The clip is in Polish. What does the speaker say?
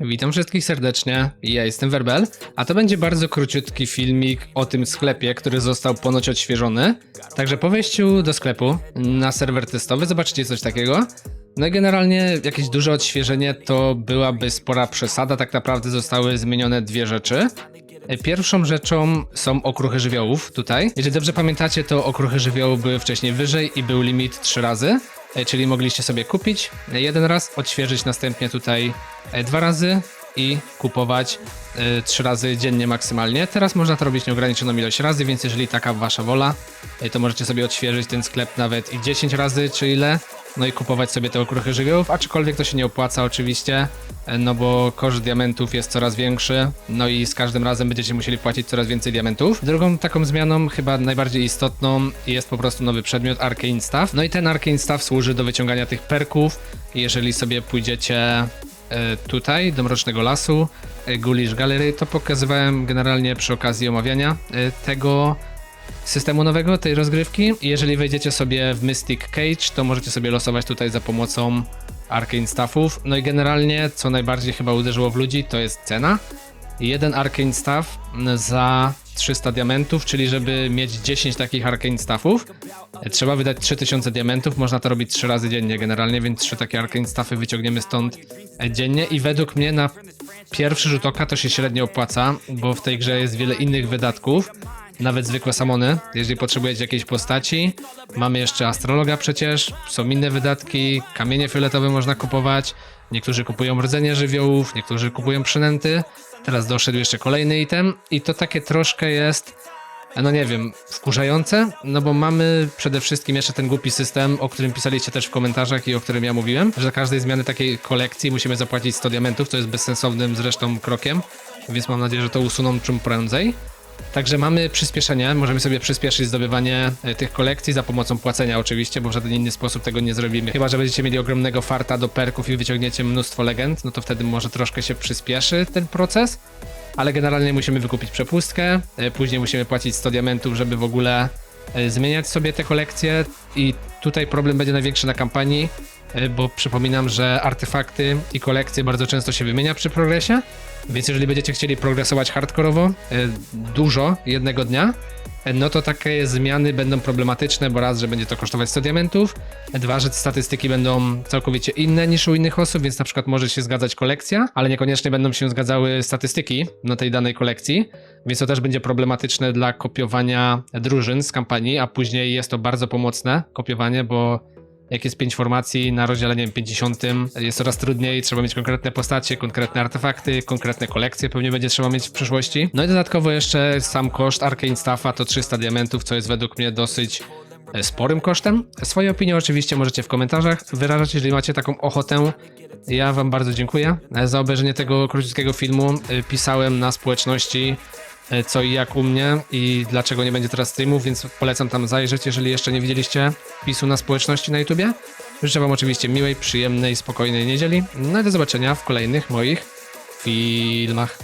Witam wszystkich serdecznie, ja jestem Werbel, a to będzie bardzo króciutki filmik o tym sklepie, który został ponoć odświeżony. Także po wejściu do sklepu na serwer testowy zobaczycie coś takiego. No i generalnie jakieś duże odświeżenie to byłaby spora przesada, tak naprawdę zostały zmienione dwie rzeczy. Pierwszą rzeczą są okruchy żywiołów tutaj. Jeżeli dobrze pamiętacie, to okruchy żywiołów były wcześniej wyżej i był limit 3 razy, czyli mogliście sobie kupić jeden raz, odświeżyć następnie tutaj e, dwa razy i kupować e, trzy razy dziennie maksymalnie. Teraz można to robić nieograniczoną ilość razy, więc jeżeli taka wasza wola, e, to możecie sobie odświeżyć ten sklep nawet i 10 razy czy ile, no i kupować sobie te okruchy żywiołów, aczkolwiek to się nie opłaca oczywiście, e, no bo koszt diamentów jest coraz większy, no i z każdym razem będziecie musieli płacić coraz więcej diamentów. Drugą taką zmianą, chyba najbardziej istotną, jest po prostu nowy przedmiot Arcane Staff. No i ten Arcane Staff służy do wyciągania tych perków. Jeżeli sobie pójdziecie e, tutaj, do Mrocznego Lasu, e, Ghoulish Gallery, to pokazywałem generalnie przy okazji omawiania tego systemu nowego, tej rozgrywki. Jeżeli wejdziecie sobie w Mystic Cage, to możecie sobie losować tutaj za pomocą Arcane Staffów. No i generalnie, co najbardziej chyba uderzyło w ludzi, to jest cena. Jeden Arcane Staff za 300 diamentów, czyli żeby mieć 10 takich Arcane Staffów, trzeba wydać 3000 diamentów. Można to robić 3 razy dziennie generalnie, więc 3 takie Arcane Staffy wyciągniemy stąd dziennie i według mnie na pierwszy rzut oka to się średnio opłaca, bo w tej grze jest wiele innych wydatków, nawet zwykłe samony, jeżeli potrzebujecie jakiejś postaci. Mamy jeszcze astrologa przecież, są inne wydatki, kamienie fioletowe można kupować, niektórzy kupują rdzenie żywiołów, niektórzy kupują przynęty. Teraz doszedł jeszcze kolejny item i to takie troszkę jest, no nie wiem, wkurzające, no bo mamy przede wszystkim jeszcze ten głupi system, o którym pisaliście też w komentarzach i o którym ja mówiłem, że za każdej zmiany takiej kolekcji musimy zapłacić 100 diamentów, co jest bezsensownym zresztą krokiem, więc mam nadzieję, że to usuną czym prędzej. Także mamy przyspieszenie, możemy sobie przyspieszyć zdobywanie e, tych kolekcji za pomocą płacenia oczywiście, bo w żaden inny sposób tego nie zrobimy. Chyba, że będziecie mieli ogromnego farta do perków i wyciągniecie mnóstwo legend, no to wtedy może troszkę się przyspieszy ten proces, ale generalnie musimy wykupić przepustkę, e, później musimy płacić 100 diamentów, żeby w ogóle e, zmieniać sobie te kolekcje. I tutaj problem będzie największy na kampanii, bo przypominam, że artefakty i kolekcje bardzo często się wymienia przy progresie, więc jeżeli będziecie chcieli progresować hardkorowo e, dużo jednego dnia, e, no to takie zmiany będą problematyczne, bo raz, że będzie to kosztować 100 diamentów, dwa, że statystyki będą całkowicie inne niż u innych osób, więc na przykład może się zgadzać kolekcja, ale niekoniecznie będą się zgadzały statystyki na tej danej kolekcji, więc to też będzie problematyczne dla kopiowania drużyn z kampanii, a później jest to bardzo pomocne kopiowanie, bo jak jest 5 formacji na rozdziale nie wiem, 50, jest coraz trudniej, trzeba mieć konkretne postacie, konkretne artefakty, konkretne kolekcje pewnie będzie trzeba mieć w przyszłości. No i dodatkowo jeszcze sam koszt Arcane Staffa to 300 diamentów, co jest według mnie dosyć e, sporym kosztem. Swoje opinie oczywiście możecie w komentarzach wyrażać, jeżeli macie taką ochotę. Ja wam bardzo dziękuję e, za obejrzenie tego krótkiego filmu. E, Pisałem na społeczności co i jak u mnie i dlaczego nie będzie teraz streamów, więc polecam tam zajrzeć, jeżeli jeszcze nie widzieliście wpisu na społeczności na YouTubie. Życzę wam oczywiście miłej, przyjemnej, spokojnej niedzieli. No i do zobaczenia w kolejnych moich filmach.